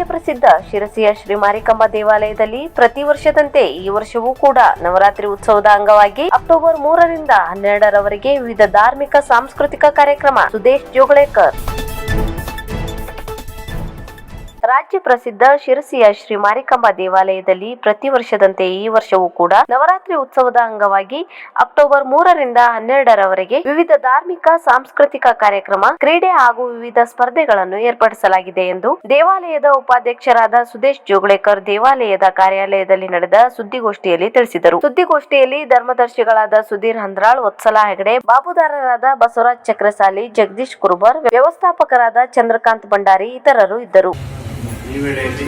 ಪ್ರಸಿದ್ಧ ಶಿರಸಿಯ ಶ್ರೀ ಮಾರಿಕಂಬ ದೇವಾಲಯದಲ್ಲಿ ಪ್ರತಿ ವರ್ಷದಂತೆ ಈ ವರ್ಷವೂ ಕೂಡ ನವರಾತ್ರಿ ಉತ್ಸವದ ಅಂಗವಾಗಿ ಅಕ್ಟೋಬರ್ ಮೂರರಿಂದ ಹನ್ನೆರಡರವರೆಗೆ ವಿವಿಧ ಧಾರ್ಮಿಕ, ಸಾಂಸ್ಕೃತಿಕ ಕಾರ್ಯಕ್ರಮ ಸುದೇಶ್ ಜೋಗಳೇಕರ್. ರಾಜ್ಯ ಪ್ರಸಿದ್ಧ ಶಿರಸಿಯ ಶ್ರೀ ಮಾರಿಕಾಂಬಾ ದೇವಾಲಯದಲ್ಲಿ ಪ್ರತಿ ವರ್ಷದಂತೆ ಈ ವರ್ಷವೂ ಕೂಡ ನವರಾತ್ರಿ ಉತ್ಸವದ ಅಂಗವಾಗಿ ಅಕ್ಟೋಬರ್ ಮೂರರಿಂದ ಹನ್ನೆರಡರವರೆಗೆ ವಿವಿಧ ಧಾರ್ಮಿಕ, ಸಾಂಸ್ಕೃತಿಕ ಕಾರ್ಯಕ್ರಮ, ಕ್ರೀಡೆ ಹಾಗೂ ವಿವಿಧ ಸ್ಪರ್ಧೆಗಳನ್ನು ಏರ್ಪಡಿಸಲಾಗಿದೆ ಎಂದು ದೇವಾಲಯದ ಉಪಾಧ್ಯಕ್ಷರಾದ ಸುದೇಶ್ ಜೋಗಳೇಕರ್ ದೇವಾಲಯದ ಕಾರ್ಯಾಲಯದಲ್ಲಿ ನಡೆದ ಸುದ್ದಿಗೋಷ್ಠಿಯಲ್ಲಿ ತಿಳಿಸಿದರು. ಸುದ್ದಿಗೋಷ್ಠಿಯಲ್ಲಿ ಧರ್ಮದರ್ಶಿಗಳಾದ ಸುಧೀರ್ ಹಂದ್ರಾಳ್, ವತ್ಸಲ ಹೆಗಡೆ, ಬಾಬುದಾರರಾದ ಬಸವರಾಜ್ ಚಕ್ರಸಾಲಿ, ಜಗದೀಶ್ ಕುರುಬರ್, ವ್ಯವಸ್ಥಾಪಕರಾದ ಚಂದ್ರಕಾಂತ್ ಭಂಡಾರಿ ಇತರರು ಇದ್ದರು. ಈ ವೇಳೆಯಲ್ಲಿ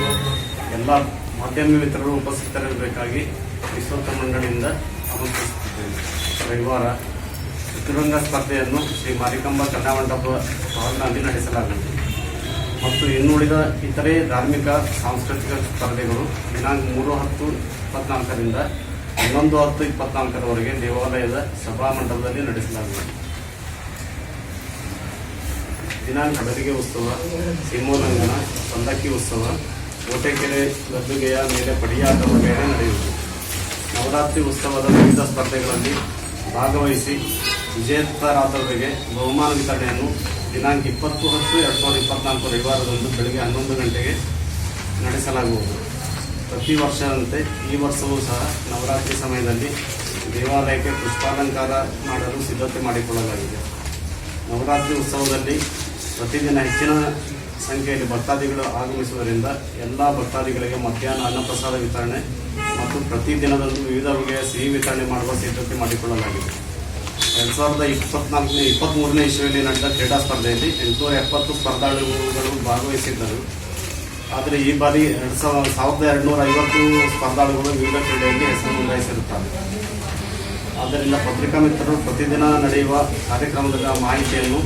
ಎಲ್ಲ ಮಾಧ್ಯಮ ಮಿತ್ರರು ಉಪಸ್ಥಿತರಿರಬೇಕಾಗಿ ವಿಶ್ವಕ ಮಂಡಳಿಯಿಂದ ಆಮಂತ್ರಿಸುತ್ತಿದ್ದೇನೆ. ರವಿವಾರ ಚಿತ್ರರಂಗ ಸ್ಪರ್ಧೆಯನ್ನು ಶ್ರೀ ಮಾರಿಕಂಬ ಕನ್ಯಾಮಂಟಪ ಹಾಲ್ನಲ್ಲಿ ನಡೆಸಲಾಗುತ್ತದೆ ಮತ್ತು ಇನ್ನುಳಿದ ಇತರೆ ಧಾರ್ಮಿಕ, ಸಾಂಸ್ಕೃತಿಕ ಸ್ಪರ್ಧೆಗಳು ದಿನಾಂಕ ಮೂರು ಹತ್ತು ಇಪ್ಪತ್ನಾಲ್ಕರಿಂದ ಹನ್ನೊಂದು ಹತ್ತು ಇಪ್ಪತ್ನಾಲ್ಕರವರೆಗೆ ದೇವಾಲಯದ ಸಭಾಮಂಟಪದಲ್ಲಿ ನಡೆಸಲಾಗುವುದು. ದಿನಾಂಕ ಬೆಳಗ್ಗೆ ಉತ್ಸವ ಸಿಂಹೋಲ್ಲಂಘನ ಸಂದಕ್ಕಿ ಉತ್ಸವ, ಕೋಟೆಕೆರೆ, ಗದ್ದುಗೆಯ ಮೇಲೆ ಪಡಿಯಾಟದ ಮೇಲೆ ನಡೆಯುವುದು. ನವರಾತ್ರಿ ಉತ್ಸವದ ವಿವಿಧ ಸ್ಪರ್ಧೆಗಳಲ್ಲಿ ಭಾಗವಹಿಸಿ ವಿಜೇತರಾದವರಿಗೆ ಬಹುಮಾನ ವಿತರಣೆಯನ್ನು ದಿನಾಂಕ ಇಪ್ಪತ್ತು ಹತ್ತು ಎರಡು ಸಾವಿರದ ಇಪ್ಪತ್ನಾಲ್ಕು ರವಿವಾರದಂದು ಬೆಳಗ್ಗೆ ಹನ್ನೊಂದು ಗಂಟೆಗೆ ನಡೆಸಲಾಗುವುದು. ಪ್ರತಿ ವರ್ಷದಂತೆ ಈ ವರ್ಷವೂ ಸಹ ನವರಾತ್ರಿ ಸಮಯದಲ್ಲಿ ದೇವಾಲಯಕ್ಕೆ ಪುಷ್ಪಾಲಂಕಾರ ಮಾಡಲು ಸಿದ್ಧತೆ ಮಾಡಿಕೊಳ್ಳಲಾಗಿದೆ. ನವರಾತ್ರಿ ಉತ್ಸವದಲ್ಲಿ ಪ್ರತಿದಿನ ಹೆಚ್ಚಿನ ಸಂಖ್ಯೆಯಲ್ಲಿ ಭಕ್ತಾದಿಗಳು ಆಗಮಿಸುವುದರಿಂದ ಎಲ್ಲ ಭಕ್ತಾದಿಗಳಿಗೆ ಮಧ್ಯಾಹ್ನ ಅನ್ನಪ್ರಸಾದ ವಿತರಣೆ ಮತ್ತು ಪ್ರತಿದಿನದಂದು ವಿವಿಧ ಬಗೆಯ ಸಿಹಿ ವಿತರಣೆ ಮಾಡುವ ಸಿದ್ಧತೆ ಮಾಡಿಕೊಳ್ಳಲಾಗಿದೆ. ಎರಡು ಸಾವಿರದ ಇಪ್ಪತ್ನಾಲ್ಕನೇ ಇಪ್ಪತ್ತ್ಮೂರನೇ ಇಸ್ವಿಯಲ್ಲಿ ನಡೆದ ಕ್ರೀಡಾ ಸ್ಪರ್ಧೆಯಲ್ಲಿ ಎಂಟುನೂರ ಎಪ್ಪತ್ತು ಸ್ಪರ್ಧಾಳುಗಳು ಭಾಗವಹಿಸಿದ್ದರು. ಆದರೆ ಈ ಬಾರಿ ಎರಡು ಸಾವಿರ, ಸಾವಿರದ ಎರಡುನೂರ ಐವತ್ತು ಸ್ಪರ್ಧಾಳುಗಳು ವಿವಿಧ ಕ್ರೀಡೆಯಲ್ಲಿ ಹೆಸರು ನೋಂದಾಯಿಸಿರುತ್ತಾರೆ ಆದ್ದರಿಂದ ಪತ್ರಿಕಾ ಮಿತ್ರರು ಪ್ರತಿದಿನ ನಡೆಯುವ ಕಾರ್ಯಕ್ರಮದ ಮಾಹಿತಿಯನ್ನು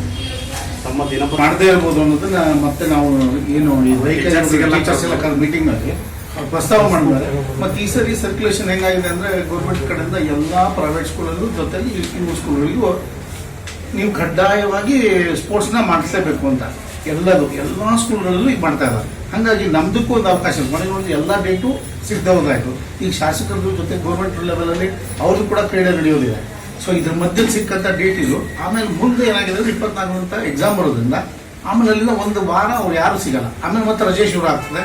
ತಮ್ಮ ದಿನಪರ ಮಾಡದೇ ಇರ್ಬೋದು ಅನ್ನೋದನ್ನ ಮತ್ತೆ ನಾವು ಏನು ಈ ಕರೆದು ಮೀಟಿಂಗ್ ಅಲ್ಲಿ ಪ್ರಸ್ತಾವ ಮಾಡಿದ್ದಾರೆ. ಮತ್ತೆ ಈ ಸರಿ ಸರ್ಕ್ಯುಲೇಷನ್ ಹೆಂಗಾಗಿದೆ ಅಂದ್ರೆ ಗೌರ್ಮೆಂಟ್ ಕಡೆಯಿಂದ ಎಲ್ಲಾ ಪ್ರೈವೇಟ್ ಸ್ಕೂಲಲ್ಲೂ ಜೊತೆಲಿ ಇನ್ನು ಸ್ಕೂಲ್ಗಳಿಗೂ ನೀವು ಕಡ್ಡಾಯವಾಗಿ ಸ್ಪೋರ್ಟ್ಸ್ನ ಮಾಡಿಸಲೇಬೇಕು ಅಂತ. ಎಲ್ಲದು ಎಲ್ಲಾ ಸ್ಕೂಲ್ಗಳಲ್ಲೂ ಈಗ ಮಾಡ್ತಾ ಇದ್ದಾರೆ. ಹಾಗಾಗಿ ನಮ್ದಕ್ಕೂ ಒಂದು ಅವಕಾಶ ಇದೆ. ಮನೆಗೆ ಒಂದು ಎಲ್ಲ ಡೇಟು ಸಿಗ್ದವ್ರದ್ದಾಯ್ತು ಈಗ ಶಾಸಕರ ಜೊತೆ ಗೌರ್ಮೆಂಟ್ ಲೆವೆಲಲ್ಲಿ ಅವ್ರದ್ದು ಕೂಡ ಕ್ರೀಡೆ ನಡೆಯೋದಿದೆ. ಸೊ ಇದ್ರ ಮಧ್ಯದಲ್ಲಿ ಸಿಕ್ಕಂತ ಡೇಟ್ ಇದು. ಆಮೇಲೆ ಮುಂದೆ ಏನಾಗಿದೆ ಅಂದ್ರೆ ಇಪ್ಪತ್ನಾಲ್ಕು ಅಂತ ಎಕ್ಸಾಮ್ ಬರೋದ್ರಿಂದ, ಆಮೇಲೆ ಅಲ್ಲಿಂದ ಒಂದು ವಾರ ಅವ್ರು ಯಾರು ಸಿಗಲ್ಲ. ಆಮೇಲೆ ಮತ್ತೆ ರಜೆ ಶುರು ಆಗ್ತದೆ.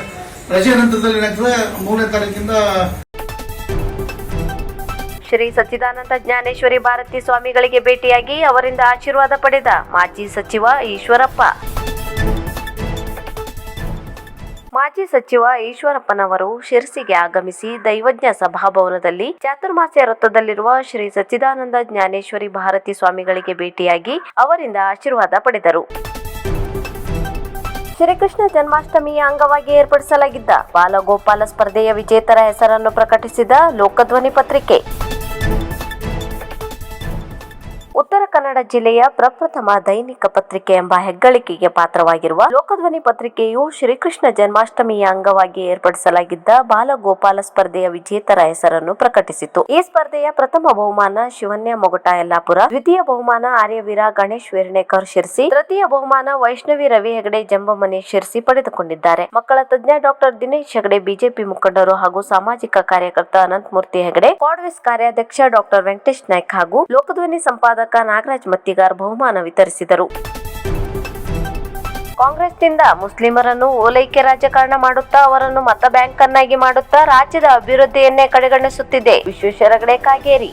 ರಜೆ ನಂತರದಲ್ಲಿ ಏನಾಗ್ತದೆ? ಮೂರನೇ ತಾರೀಕಿಂದ ಶ್ರೀ ಸಚ್ಚಿದಾನಂದ ಜ್ಞಾನೇಶ್ವರಿ ಭಾರತಿ ಸ್ವಾಮಿಗಳಿಗೆ ಭೇಟಿಯಾಗಿ ಅವರಿಂದ ಆಶೀರ್ವಾದ ಪಡೆದ ಮಾಜಿ ಸಚಿವ ಈಶ್ವರಪ್ಪ. ಮಾಜಿ ಸಚಿವ ಈಶ್ವರಪ್ಪನವರು ಶಿರಸಿಗೆ ಆಗಮಿಸಿ ದೈವಜ್ಞ ಸಭಾಭವನದಲ್ಲಿ ಚಾತುರ್ಮಾಸ್ಯ ವೃತ್ತದಲ್ಲಿರುವ ಶ್ರೀ ಸಚ್ಚಿದಾನಂದ ಜ್ಞಾನೇಶ್ವರಿ ಭಾರತಿ ಸ್ವಾಮಿಗಳಿಗೆ ಭೇಟಿಯಾಗಿ ಅವರಿಂದ ಆಶೀರ್ವಾದ ಪಡೆದರು. ಶ್ರೀಕೃಷ್ಣ ಜನ್ಮಾಷ್ಟಮಿಯ ಅಂಗವಾಗಿ ಏರ್ಪಡಿಸಲಾಗಿದ್ದ ಬಾಲಗೋಪಾಲ ಸ್ಪರ್ಧೆಯ ವಿಜೇತರ ಹೆಸರನ್ನು ಪ್ರಕಟಿಸಿದ ಲೋಕಧ್ವನಿ ಪತ್ರಿಕೆ. ಉತ್ತರ ಕನ್ನಡ ಜಿಲ್ಲೆಯ ಪ್ರಪ್ರಥಮ ದೈನಿಕ ಪತ್ರಿಕೆ ಎಂಬ ಹೆಗ್ಗಳಿಕೆಗೆ ಪಾತ್ರವಾಗಿರುವ ಲೋಕಧ್ವನಿ ಪತ್ರಿಕೆಯು ಶ್ರೀಕೃಷ್ಣ ಜನ್ಮಾಷ್ಟಮಿಯ ಅಂಗವಾಗಿ ಏರ್ಪಡಿಸಲಾಗಿದ್ದ ಬಾಲಗೋಪಾಲ ಸ್ಪರ್ಧೆಯ ವಿಜೇತರ ಹೆಸರನ್ನು ಪ್ರಕಟಿಸಿತು. ಈ ಸ್ಪರ್ಧೆಯ ಪ್ರಥಮ ಬಹುಮಾನ ಶಿವನ್ಯ ಮೊಗಟ ಯಲ್ಲಾಪುರ, ದ್ವಿತೀಯ ಬಹುಮಾನ ಆರ್ಯವೀರ ಗಣೇಶ್ ವೀರ್ಣೇಕರ್ ಶಿರ್ಸಿ, ತೃತೀಯ ಬಹುಮಾನ ವೈಷ್ಣವಿ ರವಿ ಹೆಗಡೆ ಜಂಬಮನಿ ಶಿರ್ಸಿ ಪಡೆದುಕೊಂಡಿದ್ದಾರೆ. ಮಕ್ಕಳ ತಜ್ಞ ಡಾಕ್ಟರ್ ದಿನೇಶ್ ಹೆಗಡೆ, ಬಿಜೆಪಿ ಮುಖಂಡರು ಹಾಗೂ ಸಾಮಾಜಿಕ ಕಾರ್ಯಕರ್ತ ಅನಂತಮೂರ್ತಿ ಹೆಗಡೆ ಕಾಡ್ವೆಸ್ ಕಾರ್ಯಾಧ್ಯಕ್ಷ ಡಾಕ್ಟರ್ ವೆಂಕಟೇಶ್ ನಾಯ್ಕ್ ಹಾಗೂ ಲೋಕಧ್ವನಿ ಸಂಪಾದಕ ನಾಗರಾಜ್ ಮತ್ತಿಗಾರ್ ಬಹುಮಾನ ವಿತರಿಸಿದರು. ಕಾಂಗ್ರೆಸ್ನಿಂದ ಮುಸ್ಲಿಮರನ್ನು ಓಲೈಕೆ ರಾಜಕಾರಣ ಮಾಡುತ್ತಾ ಅವರನ್ನು ಮತ ಬ್ಯಾಂಕ್ ಅನ್ನಾಗಿ ಮಾಡುತ್ತಾ ರಾಜ್ಯದ ಅಭಿವೃದ್ಧಿಯನ್ನೇ ಕಡೆಗಣಿಸುತ್ತಿದೆ. ವಿಶ್ವೇಶ್ವರ ಹೆಗಡೆ ಕಾಗೇರಿ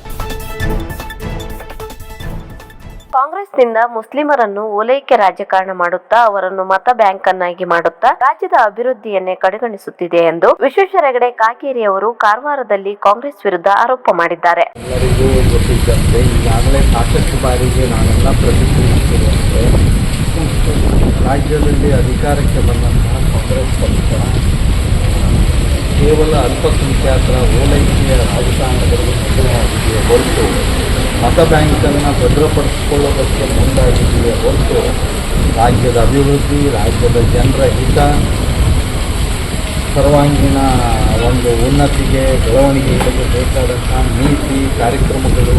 ಕಾಂಗ್ರೆಸ್ನಿಂದ ಮುಸ್ಲಿಮರನ್ನು ಓಲೈಕೆ ರಾಜಕಾರಣ ಮಾಡುತ್ತಾ ಅವರನ್ನು ಮತ ಬ್ಯಾಂಕ್ ಅನ್ನಾಗಿ ಮಾಡುತ್ತಾ ರಾಜ್ಯದ ಅಭಿವೃದ್ಧಿಯನ್ನೇ ಕಡೆಗಣಿಸುತ್ತಿದೆ ಎಂದು ವಿಶ್ವೇಶ್ವರ ಹೆಗಡೆ ಕಾಗೇರಿ ಅವರು ಕಾರವಾರದಲ್ಲಿ ಕಾಂಗ್ರೆಸ್ ವಿರುದ್ಧ ಆರೋಪ ಮಾಡಿದ್ದಾರೆ. ಈಗಾಗಲೇ ಸಾಕಷ್ಟು ಬಾರಿಗೆ ನಾನೆಲ್ಲ ಪ್ರತಿಕ್ರಿಯಿಸಿರುವಂತೆ ರಾಜ್ಯದಲ್ಲಿ ಅಧಿಕಾರಕ್ಕೆ ಬಂದಂತಹ ಕಾಂಗ್ರೆಸ್ ಪಕ್ಷ, ಕೇವಲ ಅಲ್ಪಸಂಖ್ಯಾತರ ಓಲೈಕೆಯ ರಾಜಕಾರಣದಲ್ಲಿ ಹೊರತು ಮತ ಬ್ಯಾಂಕನ್ನು ಭದ್ರಪಡಿಸಿಕೊಳ್ಳೋದಕ್ಕೆ ಮುಂದಾಗಿದೆಯೇ ಹೊರತು ರಾಜ್ಯದ ಅಭಿವೃದ್ಧಿ, ರಾಜ್ಯದ ಜನರ ಹಿತ, ಸರ್ವಾಂಗೀಣ ಒಂದು ಉನ್ನತಿಗೆ ಬೆಳವಣಿಗೆಗಳಿಗೆ ಬೇಕಾದಂಥ ನೀತಿ, ಕಾರ್ಯಕ್ರಮಗಳು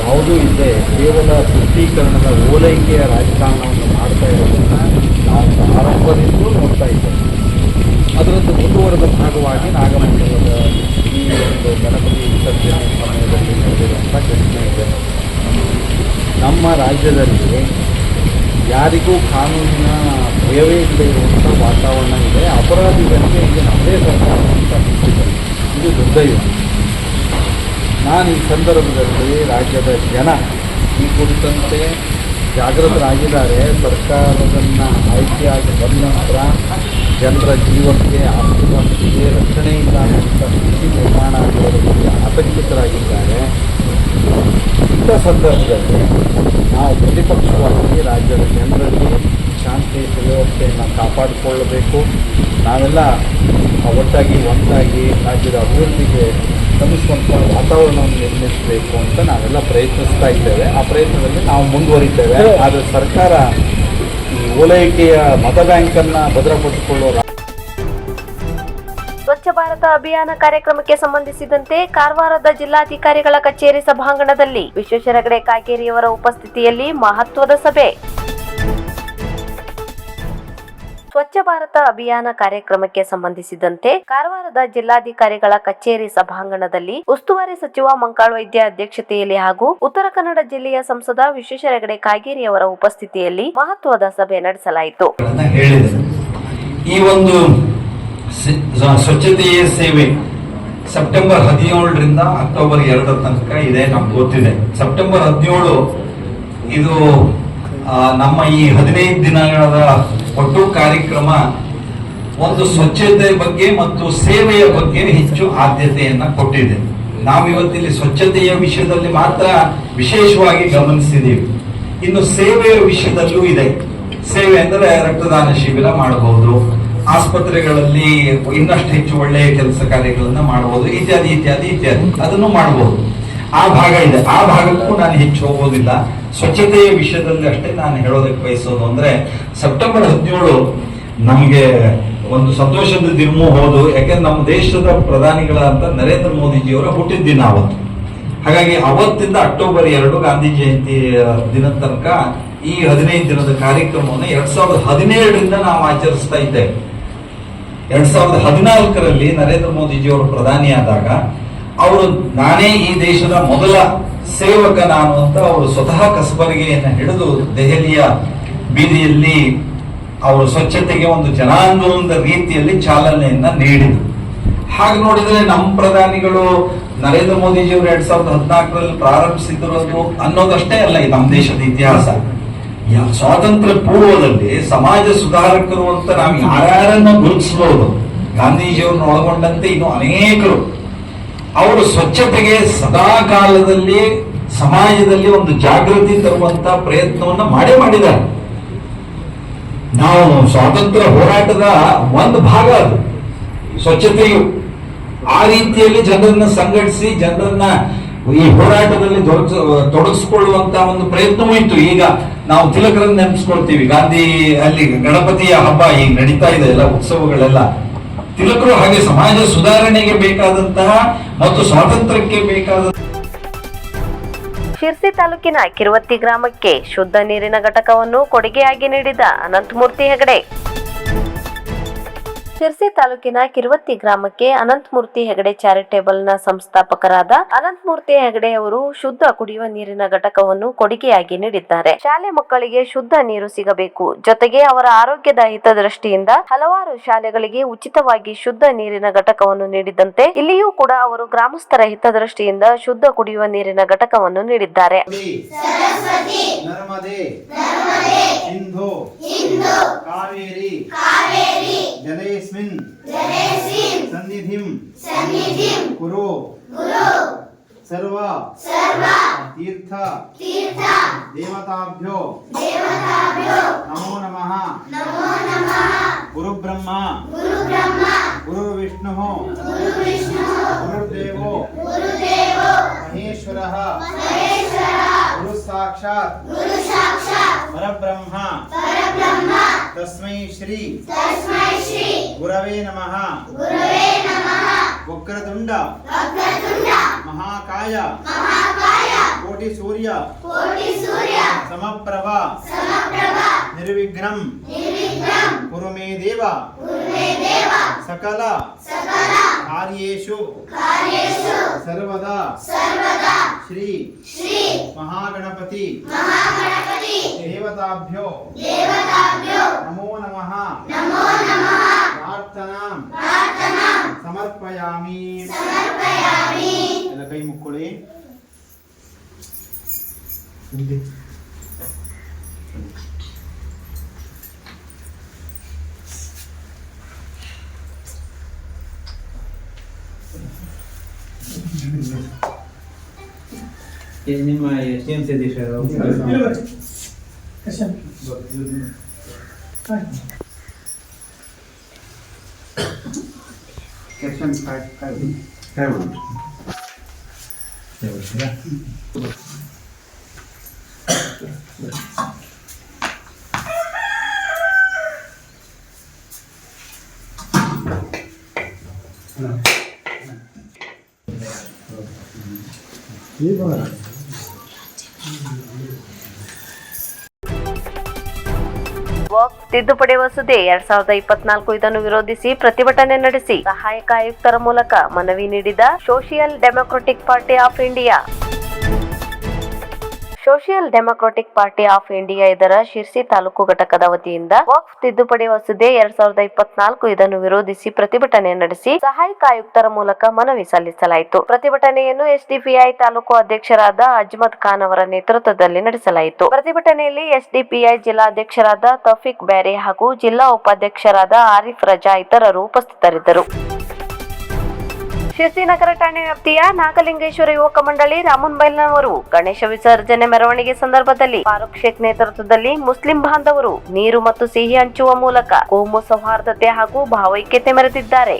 ಯಾವುದೂ ಇಲ್ಲದೆ ಕೇವಲ ತುಷ್ಟೀಕರಣದ ಓಲೈಕೆಯ ರಾಜಕಾರಣವನ್ನು ಮಾಡ್ತಾ ಇರೋದನ್ನು ನಾವು ಆರಂಭದಿಂದಲೂ ನೋಡ್ತಾ ಇದ್ದೇವೆ. ಅದರದ್ದು ಮುಂದುವರೆದ ಭಾಗವಾಗಿ ನಾಗಮಂಡಲದ ಈ ಒಂದು ಗಣಪತಿ ವಿಸರ್ಜನೆ ಸಮಯದಲ್ಲಿ ನಡೆದಿರುವಂಥ ಘಟನೆ ಇದೆ ನಮ್ಮ ರಾಜ್ಯದಲ್ಲಿ ಯಾರಿಗೂ ಕಾನೂನಿನ ಭಯವೇ ಇಲ್ಲದೆ ಇರುವಂಥ ವಾತಾವರಣ ಇದೆ. ಅಪರಾಧಿಗಳಿಗೆ ಈಗ ನಮ್ಮದೇ ಸರ್ಕಾರ ಅಂತ ಇದು ದುರ್ದೈವ ನಾನು ಈ ಸಂದರ್ಭದಲ್ಲಿ ರಾಜ್ಯದ ಜನ ಈ ಕುರಿತಂತೆ ಜಾಗೃತರಾಗಿದ್ದಾರೆ. ಸರ್ಕಾರವನ್ನು ಆಯ್ಕೆಯಾಗಿ ಬಂದ ನಂತರ ಜನರ ಜೀವಕ್ಕೆ ಆಸ್ತಿ ರಕ್ಷಣೆ ಇಲ್ಲ ಅನ್ನುವಂಥ ಸ್ಥಿತಿ ನಿರ್ಮಾಣ ಆಗಿರೋದಕ್ಕೆ ಆತಂಕಿತರಾಗಿದ್ದಾರೆ. ಇಂಥ ಸಂದರ್ಭದಲ್ಲಿ ನಾವು ಪ್ರತಿಪಕ್ಷವಾಗಿ ರಾಜ್ಯದ ಜನರಲ್ಲಿ ಶಾಂತಿ ಸುವ್ಯವಸ್ಥೆಯನ್ನು ಕಾಪಾಡಿಕೊಳ್ಳಬೇಕು. ನಾವೆಲ್ಲ ಒಟ್ಟಾಗಿ ಒಂದಾಗಿ ರಾಜ್ಯದ ಅಭಿವೃದ್ಧಿಗೆ ಶ್ರಮಿಸುವಂಥ ವಾತಾವರಣವನ್ನು ನಿರ್ಮಿಸಬೇಕು ಅಂತ ನಾವೆಲ್ಲ ಪ್ರಯತ್ನಿಸ್ತಾ ಇದ್ದೇವೆ. ಆ ಪ್ರಯತ್ನದಲ್ಲಿ ನಾವು ಮುಂದುವರಿತೇವೆ. ಆದರೆ ಸರ್ಕಾರ ಈ ಓಲೈಕೆಯ ಮತ ಬ್ಯಾಂಕನ್ನು ಭದ್ರಪಡಿಸಿಕೊಳ್ಳುವ ಸ್ವಚ್ಛ ಭಾರತ ಅಭಿಯಾನ ಕಾರ್ಯಕ್ರಮಕ್ಕೆ ಸಂಬಂಧಿಸಿದಂತೆ ಕಾರವಾರದ ಜಿಲ್ಲಾಧಿಕಾರಿಗಳ ಕಚೇರಿ ಸಭಾಂಗಣದಲ್ಲಿ ವಿಶ್ವೇಶ್ವರಗಡೆ ಕಾಗೇರಿಯವರ ಉಪಸ್ಥಿತಿಯಲ್ಲಿ ಮಹತ್ವದ ಸಭೆ. ಸ್ವಚ್ಛ ಭಾರತ ಅಭಿಯಾನ ಕಾರ್ಯಕ್ರಮಕ್ಕೆ ಸಂಬಂಧಿಸಿದಂತೆ ಕಾರವಾರದ ಜಿಲ್ಲಾಧಿಕಾರಿಗಳ ಕಚೇರಿ ಸಭಾಂಗಣದಲ್ಲಿ ಉಸ್ತುವಾರಿ ಸಚಿವ ಮಂಕಾಳ್ ವೈದ್ಯ ಅಧ್ಯಕ್ಷತೆಯಲ್ಲಿ ಹಾಗೂ ಉತ್ತರ ಕನ್ನಡ ಜಿಲ್ಲೆಯ ಸಂಸದ ವಿಶ್ವೇಶ್ವರಗಡೆ ಹೆಗಡೆ ಕಾಗೇರಿಯವರ ಉಪಸ್ಥಿತಿಯಲ್ಲಿ ಮಹತ್ವದ ಸಭೆ ನಡೆಸಲಾಯಿತು. ಈ ಒಂದು ಸ್ವಚ್ಛತೆಯೇ ಸೇವೆ. ಸೆಪ್ಟೆಂಬರ್ ಹದಿನೇಳರಿಂದ ಅಕ್ಟೋಬರ್ ಎರಡರ ತನಕ ಇದೆ, ನಮ್ಗೆ ಗೊತ್ತಿದೆ. ಸೆಪ್ಟೆಂಬರ್ ಹದಿನೇಳು ಇದು ನಮ್ಮ ಈ ಹದಿನೈದು ದಿನಗಳ ಒಟ್ಟು ಕಾರ್ಯಕ್ರಮ ಒಂದು ಸ್ವಚ್ಛತೆ ಬಗ್ಗೆ ಮತ್ತು ಸೇವೆಯ ಬಗ್ಗೆ ಹೆಚ್ಚು ಆದ್ಯತೆಯನ್ನು ಕೊಟ್ಟಿದೆ. ನಾವು ಇವತ್ತಿಲ್ಲಿ ಸ್ವಚ್ಛತೆಯ ವಿಷಯದಲ್ಲಿ ಮಾತ್ರ ವಿಶೇಷವಾಗಿ ಗಮನಿಸಿದ್ದೀವಿ ಇನ್ನು ಸೇವೆಯ ವಿಷಯದಲ್ಲೂ ಇದೆ. ಸೇವೆ ಅಂದರೆ ರಕ್ತದಾನ ಶಿಬಿರ ಮಾಡಬಹುದು. ಆಸ್ಪತ್ರೆಗಳಲ್ಲಿ ಇನ್ನಷ್ಟು ಹೆಚ್ಚು ಒಳ್ಳೆಯ ಕೆಲಸ ಕಾರ್ಯಗಳನ್ನ ಮಾಡಬಹುದು ಇತ್ಯಾದಿ ಇತ್ಯಾದಿ ಇತ್ಯಾದಿ. ಅದನ್ನು ಮಾಡಬಹುದು ಆ ಭಾಗ ಇದೆ. ಆ ಭಾಗಕ್ಕೂ ನಾನು ಹೆಚ್ಚು ಹೋಗೋದಿಲ್ಲ. ಸ್ವಚ್ಛತೆಯ ವಿಷಯದಲ್ಲಿ ಅಷ್ಟೇ ನಾನು ಹೇಳೋದಕ್ಕೆ ಬಯಸೋದು ಅಂದ್ರೆ, ಸೆಪ್ಟೆಂಬರ್ ಹದಿನೇಳು ನಮಗೆ ಒಂದು ಸಂತೋಷದ ದಿನವೂ ಹೌದು. ಯಾಕೆಂದ್ರೆ ನಮ್ಮ ದೇಶದ ಪ್ರಧಾನಿಗಳಾದಂತ ನರೇಂದ್ರ ಮೋದಿಜಿಯವರ ಹುಟ್ಟಿದ ದಿನ ಅವತ್ತು. ಹಾಗಾಗಿ ಅವತ್ತಿಂದ ಅಕ್ಟೋಬರ್ ಎರಡು ಗಾಂಧಿ ಜಯಂತಿ ದಿನ ತನಕ ಈ ಹದಿನೈದು ದಿನದ ಕಾರ್ಯಕ್ರಮವನ್ನು ಎರಡ್ ಸಾವಿರದ ಹದಿನೇಳರಿಂದ ನಾವು ಆಚರಿಸ್ತಾ ಇದ್ದೇವೆ. ಎರಡ್ ಸಾವಿರದ ಹದಿನಾಲ್ಕರಲ್ಲಿ ನರೇಂದ್ರ ಮೋದಿಜಿಯವರು ಪ್ರಧಾನಿಯಾದಾಗ, ಅವರು ನಾನೇ ಈ ದೇಶದ ಮೊದಲ ಸೇವಕ ನಾನು ಅಂತ ಅವರು ಸ್ವತಃ ಕಸಬರಿಗೆಯನ್ನು ಹಿಡಿದು ದೆಹಲಿಯ ಬೀದಿಯಲ್ಲಿ ಅವರು ಸ್ವಚ್ಛತೆಗೆ ಒಂದು ಜನಾಂದೋಲನದ ರೀತಿಯಲ್ಲಿ ಚಾಲನೆಯನ್ನ ನೀಡಿದರು. ಹಾಗೆ ನೋಡಿದ್ರೆ ನಮ್ಮ ಪ್ರಧಾನಿಗಳು ನರೇಂದ್ರ ಮೋದಿಜಿಯವರು ಎರಡ್ ಸಾವಿರದ ಹದಿನಾಲ್ಕರಲ್ಲಿ ಪ್ರಾರಂಭಿಸಿದ್ರು ಅನ್ನೋದಷ್ಟೇ ಅಲ್ಲ ನಮ್ಮ ದೇಶದ ಇತಿಹಾಸ. ಸ್ವಾತಂತ್ರ್ಯ ಪೂರ್ವದಲ್ಲಿ ಸಮಾಜ ಸುಧಾರಕರು ಅಂತ ನಾವು ಯಾರ್ಯಾರನ್ನ ಗುರುತಿಸಬಹುದು ಗಾಂಧೀಜಿಯವ್ರನ್ನ ಒಳಗೊಂಡಂತೆ ಇನ್ನು ಅನೇಕರು. ಅವರು ಸ್ವಚ್ಛತೆಗೆ ಸದಾ ಕಾಲದಲ್ಲಿ ಸಮಾಜದಲ್ಲಿ ಒಂದು ಜಾಗೃತಿ ತರುವಂತ ಪ್ರಯತ್ನವನ್ನ ಮಾಡೇ ಮಾಡಿದ್ದಾರೆ. ನಾವು ಸ್ವಾತಂತ್ರ್ಯ ಹೋರಾಟದ ಒಂದು ಭಾಗ ಅದು. ಸ್ವಚ್ಛತೆಯು ಆ ರೀತಿಯಲ್ಲಿ ಜನರನ್ನ ಸಂಘಟಿಸಿ, ಜನರನ್ನ ಈ ಹೋರಾಟದಲ್ಲಿ ತೊಡಗಿಸಿಕೊಳ್ಳುವಂತ ಒಂದು ಪ್ರಯತ್ನವೂ ಇತ್ತು. ಈಗ ನಾವು ತಿಲಕರನ್ನು ನೆನಪಿಸ್ಕೊಳ್ತೀವಿ. ಗಾಂಧಿ ಅಲ್ಲಿ ಗಣಪತಿಯ ಹಬ್ಬ ಈಗ ನಡೀತಾ ಇದೆ. ಎಲ್ಲ ಉತ್ಸವಗಳೆಲ್ಲ ತಿಲಕರು ಹಾಗೆ ಸಮಾಜ ಸುಧಾರಣೆಗೆ ಬೇಕಾದಂತಹ ಮತ್ತು ಸ್ವಾತಂತ್ರ್ಯಕ್ಕೆ ಬೇಕಾದ ಶಿರ್ಸಿ ತಾಲೂಕಿನ ಕಿರುವತ್ತಿ ಗ್ರಾಮಕ್ಕೆ ಶುದ್ಧ ನೀರಿನ ಘಟಕವನ್ನು ಕೊಡುಗೆಯಾಗಿ ನೀಡಿದ ಅನಂತಮೂರ್ತಿ ಹೆಗಡೆ. ಶಿರ್ಸಿ ತಾಲೂಕಿನ ಕಿರುವತ್ತಿ ಗ್ರಾಮಕ್ಕೆ ಅನಂತಮೂರ್ತಿ ಹೆಗಡೆ ಚಾರಿಟೇಬಲ್ನ ಸಂಸ್ಥಾಪಕರಾದ ಅನಂತಮೂರ್ತಿ ಹೆಗಡೆ ಅವರು ಶುದ್ಧ ಕುಡಿಯುವ ನೀರಿನ ಘಟಕವನ್ನು ಕೊಡುಗೆಯಾಗಿ ನೀಡಿದ್ದಾರೆ. ಶಾಲೆ ಮಕ್ಕಳಿಗೆ ಶುದ್ಧ ನೀರು ಸಿಗಬೇಕು. ಜೊತೆಗೆ ಅವರ ಆರೋಗ್ಯದ ಹಿತದೃಷ್ಟಿಯಿಂದ ಹಲವಾರು ಶಾಲೆಗಳಿಗೆ ಉಚಿತವಾಗಿ ಶುದ್ಧ ನೀರಿನ ಘಟಕವನ್ನು ನೀಡಿದಂತೆ ಇಲ್ಲಿಯೂ ಕೂಡ ಅವರು ಗ್ರಾಮಸ್ಥರ ಹಿತದೃಷ್ಟಿಯಿಂದ ಶುದ್ಧ ಕುಡಿಯುವ ನೀರಿನ ಘಟಕವನ್ನು ನೀಡಿದ್ದಾರೆ. जनेस्मिन् जनेस्मिन् सन्निधिं सन्निधिं कुरु कुरु सर्व तीर्थ तीर्थ देवताभ्यो देवताभ्यो नमो नमः नमो नमः गुरु ब्रह्मा गुरु ब्रह्मा गुरु गुरु महेश्वरः महेश्वरः गुरु साक्षात् गुरु साक्षात् परब्रह्मा परब्रह्मा తస్మై శ్రీ. తస్మై శ్రీ. గురవే నమః. గురవే నమః. వక్రతుండ. వక్రతుండ. మహాకాయ. మహాకాయ. కోటి సూర్య. కోటి సూర్య. సమప్రభ. సమప్రభ. నిర్విఘ్నం. నిర్విఘ్నం. కురు దేవ. కురు దేవ. సకల. సకల. ಮಹಾಕಾಯ ಕೋಟಿ ಸೂರ್ಯ ಸಮಪ್ರಭ ನಿರ್ವಿಘ್ನಂ ಕುರು ಮೇ ದೇವ ಸಕಲ ಕಾರ್ಯೇಷು ಸರ್ವದಾ ಶ್ರೀ ಮಹಾಗಣಪತಿ ದೇವತಾಭ್ಯೋ ನಮೋ ನಮಃ ಪ್ರಾರ್ಥನಾಂ ಸಮರ್ಪಯಾಮಿ ಎಲ್ಲ ಕೈ ಮುಕ್ಕೊಳ್ಳಿ que numa ciência de shadow. Question 5 5 7 7 E agora? ವಕ್ಫ್ ತಿದ್ದುಪಡಿ ಮಸೂದೆ ಎರಡ್ ಸಾವಿರದ ಇಪ್ಪತ್ನಾಲ್ಕು ಇದನ್ನು ವಿರೋಧಿಸಿ ಪ್ರತಿಭಟನೆ ನಡೆಸಿ ಸಹಾಯಕ ಆಯುಕ್ತರ ಮೂಲಕ ಮನವಿ ನೀಡಿದ social democratic party of India. Social democratic party of India ಇದರ ಶಿರ್ಸಿ ತಾಲೂಕು ಘಟಕದ ವತಿಯಿಂದ ವಕ್ಫ್ ತಿದ್ದುಪಡಿ ಮಸೂದೆ ಎರಡ್ ಸಾವಿರದ ಇಪ್ಪತ್ನಾಲ್ಕು ಇದನ್ನು ವಿರೋಧಿಸಿ ಪ್ರತಿಭಟನೆ ನಡೆಸಿ ಸಹಾಯಕ ಆಯುಕ್ತರ ಮೂಲಕ ಮನವಿ ಸಲ್ಲಿಸಲಾಯಿತು. ಪ್ರತಿಭಟನೆಯನ್ನು ಎಸ್ಡಿಪಿಐ ತಾಲೂಕು ಅಧ್ಯಕ್ಷರಾದ ಅಜ್ಮದ್ ಖಾನ್ ಅವರ ನೇತೃತ್ವದಲ್ಲಿ ನಡೆಸಲಾಯಿತು. ಪ್ರತಿಭಟನೆಯಲ್ಲಿ ಎಸ್ಡಿಪಿಐ ಜಿಲ್ಲಾಧ್ಯಕ್ಷರಾದ ತೌಫಿಕ್ ಬ್ಯಾರೆ ಹಾಗೂ ಜಿಲ್ಲಾ ಉಪಾಧ್ಯಕ್ಷರಾದ ಆರಿಫ್ ರಜಾ ಇತರರು ಉಪಸ್ಥಿತರಿದ್ದರು. ಶಿರ್ಸಿ ನಗರ ಠಾಣೆ ವ್ಯಾಪ್ತಿಯ ನಾಗಲಿಂಗೇಶ್ವರ ಯುವಕ ಮಂಡಳಿ ರಾಮನ್ಬೈಲ್ನವರು ಗಣೇಶ ವಿಸರ್ಜನೆ ಮೆರವಣಿಗೆ ಸಂದರ್ಭದಲ್ಲಿ ಫಾರೂಕ್ ಶೇಖ್ ನೇತೃತ್ವದಲ್ಲಿ ಮುಸ್ಲಿಂ ಬಾಂಧವರು ನೀರು ಮತ್ತು ಸಿಹಿ ಹಂಚುವ ಮೂಲಕ ಕೋಮು ಸೌಹಾರ್ದತೆ ಹಾಗೂ ಭಾವೈಕ್ಯತೆ ಮೆರೆದಿದ್ದಾರೆ.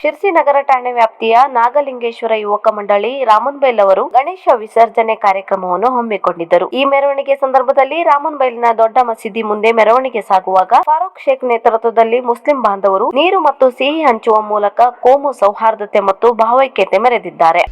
ಶಿರ್ಸಿ ನಗರ ಠಾಣೆ ವ್ಯಾಪ್ತಿಯ ನಾಗಲಿಂಗೇಶ್ವರ ಯುವಕ ಮಂಡಳಿ ರಾಮನ್ಬೈಲ್ ಅವರು ಗಣೇಶ ವಿಸರ್ಜನೆ ಕಾರ್ಯಕ್ರಮವನ್ನು ಹಮ್ಮಿಕೊಂಡಿದ್ದರು. ಈ ಮೆರವಣಿಗೆ ಸಂದರ್ಭದಲ್ಲಿ ರಾಮನ್ಬೈಲ್ನ ದೊಡ್ಡ ಮಸೀದಿ ಮುಂದೆ ಮೆರವಣಿಗೆ ಸಾಗುವಾಗ ಫಾರೂಕ್ ಶೇಖ್ ನೇತೃತ್ವದಲ್ಲಿ ಮುಸ್ಲಿಂ ಬಾಂಧವರು ನೀರು ಮತ್ತು ಸಿಹಿ ಹಂಚುವ ಮೂಲಕ ಕೋಮು ಸೌಹಾರ್ದತೆ ಮತ್ತು ಭಾವೈಕ್ಯತೆ ಮೆರೆದಿದ್ದಾರೆ.